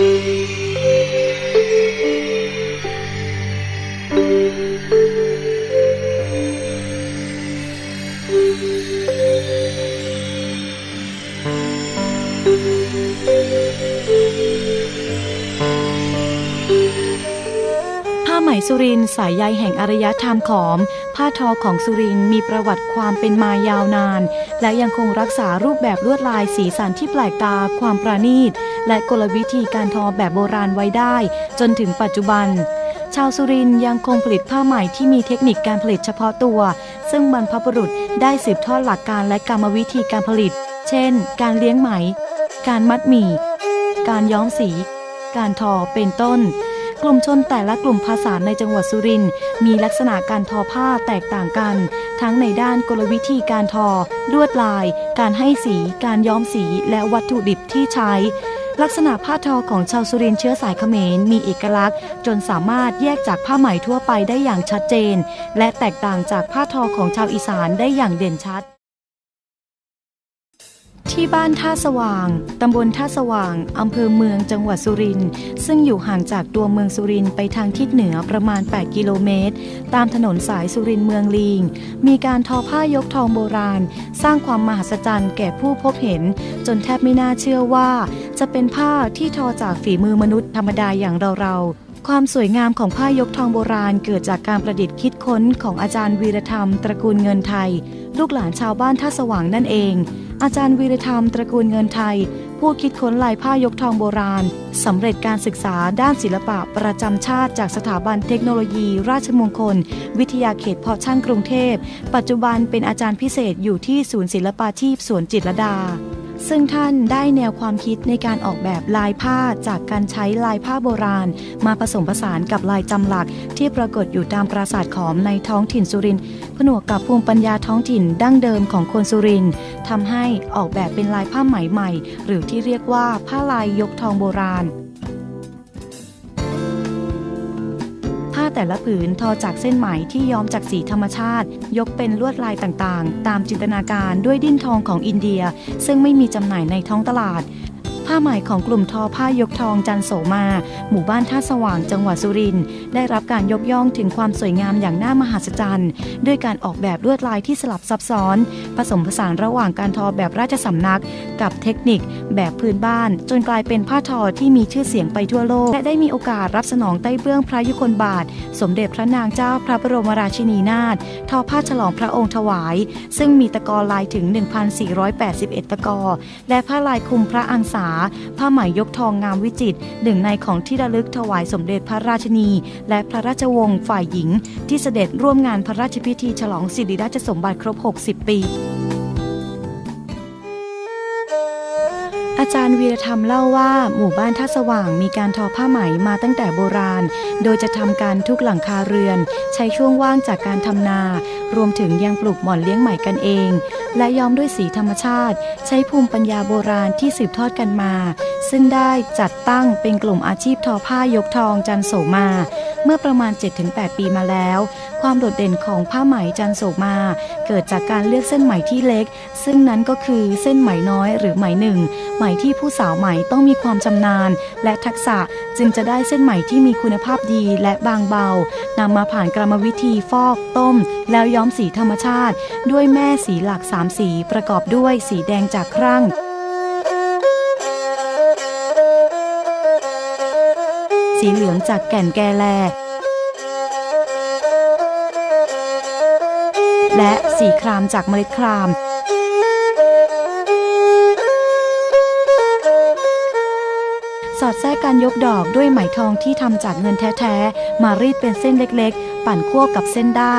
ผ้ ไหมสุรินสายใยแห่งอารยธรรมขอม ผ้าทอของสุรินมีประวัติความเป็นมายาวนาน และยังคงรักษารูปแบบลวดลายสีสันที่แปลกตาความประณีต และกลวิธีการทอแบบโบราณไว้ได้ จนถึงปัจจุบัน ชาวสุรินยังคงผลิตผ้าไหมที่มีเทคนิคการผลิตเฉพาะตัว ซึ่งบรรพบุรุษได้สืบทอดหลักการและกรรมวิธีการผลิต เช่น การเลี้ยงไหม การมัดหมี่ การย้อมสี การทอเป็นต้น กลุ่มชนแต่ละกลุ่มภาษาในจังหวัดสุรินทร์มีลักษณะการทอผ้าแตกต่างกัน ทั้งในด้านกลวิธีการทอลวดลาย การให้สี การย้อมสีและวัตถุดิบที่ใช้ ลักษณะผ้าทอของชาวสุรินเชื้อสายเขมรมีเอกลักษณ์ จนสามารถแยกจากผ้าไหมทั่วไปได้อย่างชัดเจน และแตกต่างจากผ้าทอของชาวอีสานได้อย่างเด่นชัด ที่บ้านท่าสว่าง ตำบลท่าสว่าง อำเภอเมืองจังหวัดสุรินทร์ ซึ่งอยู่ห่างจากตัวเมืองสุรินทร์ไปทางทิศเหนือประมาณ 8 กิโลเมตร ตามถนนสายสุรินทร์เมืองลีงมีการทอผ้ายกทองโบราณ สร้างความมหัศจรรย์แก่ผู้พบเห็น จนแทบไม่น่าเชื่อว่า จะเป็นผ้าที่ทอจากฝีมือมนุษย์ธรรมดาอย่างเราๆความสวยงามของผ้ายกทองโบราณเกิดจากการประดิษฐ์คิดค้นของอาจารย์วีรธรรม ตระกูลเงินไทย ลูกหลานชาวบ้านท่าสว่างนั่นเอง อาจารย์วีรธรรมตระกูลเงินไทย ผู้คิดค้นลายผ้ายกทองโบราณสำเร็จการศึกษาด้านศิลปะประจำชาติ จากสถาบันเทคโนโลยี ราชมงคล วิทยาเขตเพาะช่างกรุงเทพ ปัจจุบันเป็นอาจารย์พิเศษอยู่ที่ศูนย์ศิลปาชีพสวนจิตรลดา ซึ่งท่านได้แนวความคิดในการออกแบบลายผ้าจากการใช้ลายผ้าโบราณ มาผสมผสานกับลายจำหลัก ที่ปรากฏอยู่ตามปราสาทขอมในท้องถิ่นสุรินทร์ผนวกกับภูมิปัญญาท้องถิ่นดั้งเดิมของคนสุรินทร์ทำให้ออกแบบเป็นลายผ้าไหมใหม่ หรือที่เรียกว่าผ้าลายยกทองโบราณ แต่ละผืนทอจากเส้นไหมที่ย้อมจากสีธรรมชาติ ยกเป็นลวดลายต่างๆ ตามจินตนาการด้วยดิ้นทองของอินเดีย ซึ่งไม่มีจำหน่ายในท้องตลาด ผ้าไหมของกลุ่มทอผ้ายกทองจันโสมา หมู่บ้านท่าสว่างจังหวัดสุรินทร์ได้รับการยกย่องถึงความสวยงามอย่างน่ามหัศจรรย์ด้วยการออกแบบลวดลายที่สลับซับซ้อน ผสมผสานระหว่างการทอแบบราชสำนัก กับเทคนิค แบบพื้นบ้าน จนกลายเป็นผ้าทอที่มีชื่อเสียงไปทั่วโลก และได้มีโอกาสรับสนองใต้เบื้องพระยุคลบาท สมเด็จพระนางเจ้าพระบรมราชินีนาถทอผ้าฉลองพระองค์ถวาย ซึ่งมีตะกอลายถึง 1,481 ตะกอ และผ้าลายคลุมพระอังสาผ้าไหมยกทองงามวิจิตรหนึ่งในของที่ระลึกถวายสมเด็จพระราชนี และพระราชวงศ์ฝ่ายหญิง ที่เสด็จร่วมงานพระราชพิธีฉลองสิริราชสมบัติครบ 60 ปี อาจารย์วีรธรรมเล่าว่าหมู่บ้านท่าสว่างมีการทอผ้าไหมมาตั้งแต่โบราณ โดยจะทำการทุกหลังคาเรือน ใช้ช่วงว่างจากการทำนา รวมถึงยังปลูกหม่อนเลี้ยงไหมกันเอง และย้อมด้วยสีธรรมชาติ ใช้ภูมิปัญญาโบราณที่สืบทอดกันมา ซึ่งได้จัดตั้งเป็นกลุ่มอาชีพทอผ้ายกทองจันโสมา เมื่อประมาณ 7-8 ปีมาแล้ว ความโดดเด่นของผ้าไหมจันโสมา เกิดจากการเลือกเส้นไหมที่เล็ก ซึ่งนั้นก็คือเส้นไหมน้อยหรือไหมหนึ่งไหมที่ผู้สาวไหม่ต้องมีความชำนาญ และทักษะจึงจะได้เส้นไหมที่มีคุณภาพดีและบางเบานำมาผ่านกรรมวิธีฟอกต้ม แล้วย้อมสีธรรมชาติ ด้วยแม่สีหลักสามสีประกอบด้วยสีแดงจากครั่งสีเหลืองจากแก่นแกแล และสีครามจากเมล็ดคราม สอดแทรกการยกดอกด้วยไหมทองที่ทำจากเงินแท้ๆ มารีดเป็นเส้นเล็กๆ ปั่นคั่วกับเส้นได้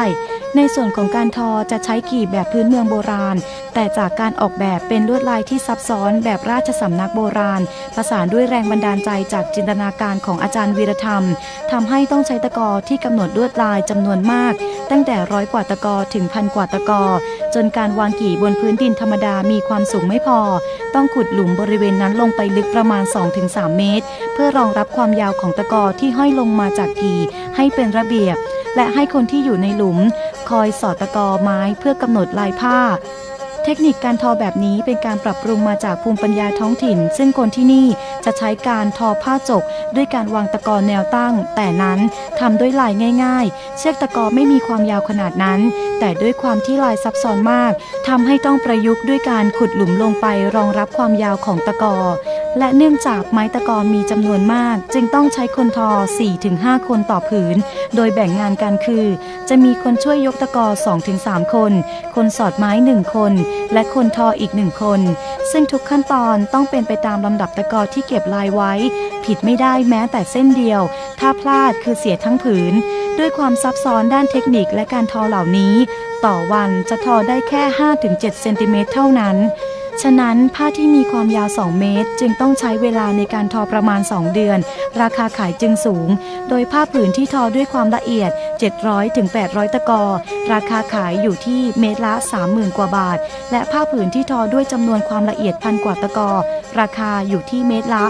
ในส่วนของการทอจะใช้กี่แบบพื้นเมืองโบราณ แต่จากการออกแบบเป็นลวดลายที่ซับซ้อนแบบราชสำนักโบราณ ประสานด้วยแรงบันดาลใจจากจินตนาการของอาจารย์วีรธรรมทำให้ต้องใช้ตะกอที่กำหนดลวดลายจำนวนมาก ตั้งแต่ร้อยกว่าตะกอถึงพันกว่าตะกอ จนการวางกี่บนพื้นดินธรรมดามีความสูงไม่พอ ต้องขุดหลุมบริเวณนั้นลงไปลึกประมาณ 2-3 เมตร เพื่อรองรับความยาวของตะกอที่ห้อยลงมาจากกี่ให้เป็นระเบียบ และให้คนที่อยู่ในหลุม คอยสอดตะกอไม้เพื่อกำหนดลายผ้า เทคนิคการทอแบบนี้เป็นการปรับปรุงมาจากภูมิปัญญาท้องถิ่น ซึ่งคนที่นี่จะใช้การทอผ้าจก ด้วยการวางตะกอแนวตั้ง แต่นั้นทำด้วยลายง่าย ๆ เชือกตะกอไม่มีความยาวขนาดนั้น แต่ด้วยความที่ลายซับซ้อนมากทำให้ต้องประยุกต์ด้วยการขุดหลุมลงไปรองรับความยาวของตะกอ และเนื่องจากไม้ตะกอมีจำนวนมาก จึงต้องใช้คนทอ 4-5 คนต่อผืน โดยแบ่งงานกันคือ จะมีคนช่วยยกตะกอ 2-3 คน คนสอดไม้ 1 คน และคนทออีก 1 คน ซึ่งทุกขั้นตอนต้องเป็นไปตามลำดับตะกอที่เก็บลายไว้ ผิดไม่ได้แม้แต่เส้นเดียว ถ้าพลาดคือเสียทั้งผืน ด้วยความซับซ้อนด้านเทคนิคและการทอเหล่านี้ ต่อวันจะทอได้แค่ 5-7 เซนติเมตรเท่านั้น ฉะนั้นผ้าที่มีความยาว 2 เมตร จึงต้องใช้เวลาในการทอประมาณ 2 เดือน ราคาขายจึงสูง โดยผ้าผืนที่ทอด้วยความละเอียด 700ถึง800ตะกอ ราคาขายอยู่ที่เมตรละ 30,000 กว่าบาท และผ้าผืนที่ทอด้วยจำนวนความละเอียดพันกว่าตะกอ ราคาอยู่ที่เมตรละ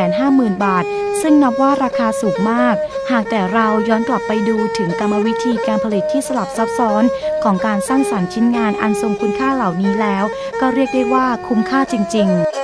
150,000 บาท ซึ่งนับว่าราคาสูงมากหากแต่เราย้อนกลับไปดูถึงกรรมวิธีการผลิตที่สลับซับซ้อนของการสร้างสรรค์ชิ้นงานอันทรงคุณค่าเหล่านี้แล้ว ก็เรียกได้ว่าคุ้มค่าจริง ๆ